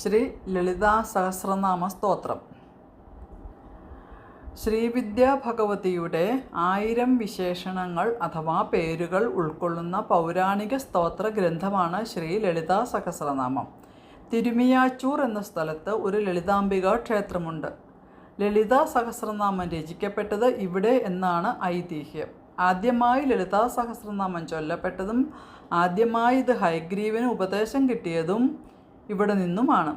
ശ്രീ ലളിതാ സഹസ്രനാമ സ്തോത്രം. ശ്രീവിദ്യ ഭഗവതിയുടെ ആയിരം വിശേഷണങ്ങൾ അഥവാ പേരുകൾ ഉൾക്കൊള്ളുന്ന പൗരാണിക സ്തോത്ര ഗ്രന്ഥമാണ് ശ്രീ ലളിതാ സഹസ്രനാമം. തിരുമിയാച്ചൂർ എന്ന സ്ഥലത്ത് ഒരു ലളിതാംബിക ക്ഷേത്രമുണ്ട്. ലളിതാ സഹസ്രനാമം രചിക്കപ്പെട്ടത് ഇവിടെ എന്നാണ് ഐതിഹ്യം. ആദ്യമായി ലളിതാ സഹസ്രനാമം ചൊല്ലപ്പെട്ടതും ആദ്യമായി ഇത് ഹൈഗ്രീവന് ഉപദേശം കിട്ടിയതും ഇവിടെ നിന്നുമാണ്.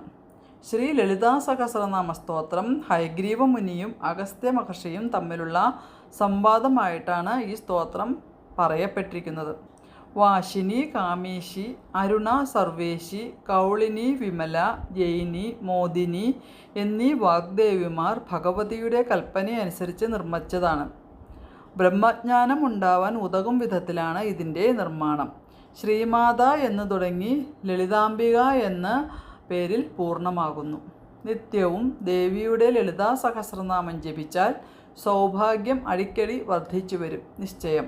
ശ്രീ ലളിതാ സഹസ്രനാമ സ്തോത്രം ഹൈഗ്രീവ മുനിയും അഗസ്ത്യ മഹർഷിയും തമ്മിലുള്ള സംവാദമായിട്ടാണ് ഈ സ്തോത്രം പറയപ്പെട്ടിരിക്കുന്നത്. വാശിനി കാമേശി അരുണ സർവേശി കൗളിനി വിമല ജയിനി മോദിനി എന്നീ വാഗ്ദേവിമാർ ഭഗവതിയുടെ കൽപ്പനയനുസരിച്ച് നിർമ്മിച്ചതാണ്. ബ്രഹ്മജ്ഞാനം ഉണ്ടാവാൻ ഉതകും വിധത്തിലാണ് ഇതിന്റെ നിർമ്മാണം. ശ്രീമാത എന്ന് തുടങ്ങി ലളിതാംബിക എന്ന പേരിൽ പൂർണമാകുന്നു. നിത്യവും ദേവിയുടെ ലളിതാ സഹസ്രനാമം ജപിച്ചാൽ സൗഭാഗ്യം അടിക്കടി വർദ്ധിച്ചു വരും നിശ്ചയം.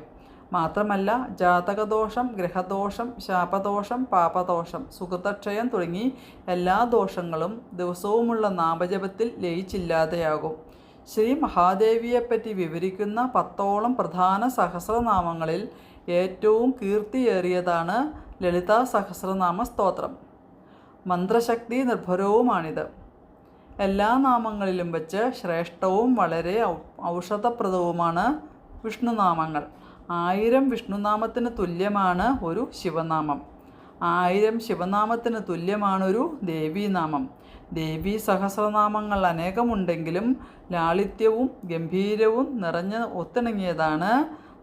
മാത്രമല്ല ജാതകദോഷം ഗ്രഹദോഷം ശാപദോഷം പാപദോഷം സുഹൃതക്ഷയം തുടങ്ങി എല്ലാ ദോഷങ്ങളും ദിവസവുമുള്ള നാമജപത്തിൽ ലയിച്ചില്ലാതെയാകും. ശ്രീ മഹാദേവിയെപ്പറ്റി വിവരിക്കുന്ന പത്തോളം പ്രധാന സഹസ്രനാമങ്ങളിൽ ഏറ്റവും കീർത്തിയേറിയതാണ് ലളിതാ സഹസ്രനാമ സ്തോത്രം. മന്ത്രശക്തി നിർഭരവുമാണിത്. എല്ലാ നാമങ്ങളിലും വച്ച് ശ്രേഷ്ഠവും വളരെ ഔഷധപ്രദവുമാണ് വിഷ്ണുനാമങ്ങൾ. ആയിരം വിഷ്ണുനാമത്തിന് തുല്യമാണ് ഒരു ശിവനാമം. ആയിരം ശിവനാമത്തിന് തുല്യമാണൊരു ദേവീനാമം. ദേവീ സഹസ്രനാമങ്ങൾ അനേകമുണ്ടെങ്കിലും ലാളിത്യവും ഗംഭീരവും നിറഞ്ഞ ഒത്തിണങ്ങിയതാണ്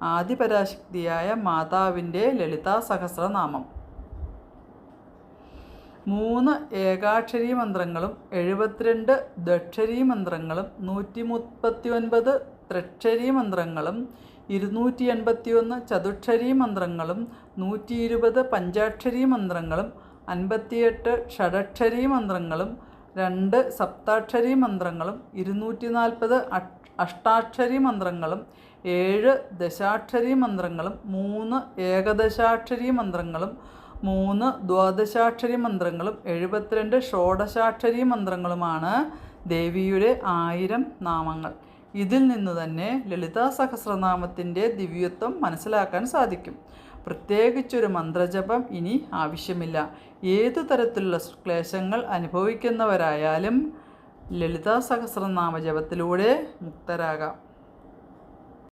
ആദിപരാശക്തിയായ മാതാവിന്റെ ലളിതാ സഹസ്രനാമം. മൂന്ന് ഏകാക്ഷരി മന്ത്രങ്ങളും എഴുപത്തിരണ്ട് ദക്ഷരീ മന്ത്രങ്ങളും നൂറ്റി മുപ്പത്തി ഒൻപത് ത്രക്ഷരീ മന്ത്രങ്ങളും ഇരുന്നൂറ്റി എൺപത്തിയൊന്ന് ചതുക്ഷരി മന്ത്രങ്ങളും നൂറ്റി ഇരുപത് പഞ്ചാക്ഷരി മന്ത്രങ്ങളും അൻപത്തിയെട്ട് ഷഡക്ഷരി മന്ത്രങ്ങളും രണ്ട് സപ്താക്ഷരി മന്ത്രങ്ങളും ഇരുന്നൂറ്റി നാൽപ്പത് അഷ്ടാക്ഷരി മന്ത്രങ്ങളും ഏഴ് ദശാക്ഷരി മന്ത്രങ്ങളും മൂന്ന് ഏകദശാക്ഷരി മന്ത്രങ്ങളും മൂന്ന് ദ്വാദശാക്ഷരി മന്ത്രങ്ങളും എഴുപത്തിരണ്ട് ഷോഡശാക്ഷരി മന്ത്രങ്ങളുമാണ് ദേവിയുടെ ആയിരം നാമങ്ങൾ. ഇതിൽ നിന്ന് തന്നെ ലളിതാ സഹസ്രനാമത്തിന്റെ ദിവ്യത്വം മനസ്സിലാക്കാൻ സാധിക്കും. പ്രത്യേകിച്ചൊരു മന്ത്രജപം ഇനി ആവശ്യമില്ല. ഏതു തരത്തിലുള്ള ക്ലേശങ്ങൾ അനുഭവിക്കുന്നവരായാലും ലളിതാ സഹസ്രനാമ ജപത്തിലൂടെ മുക്തരാകാം.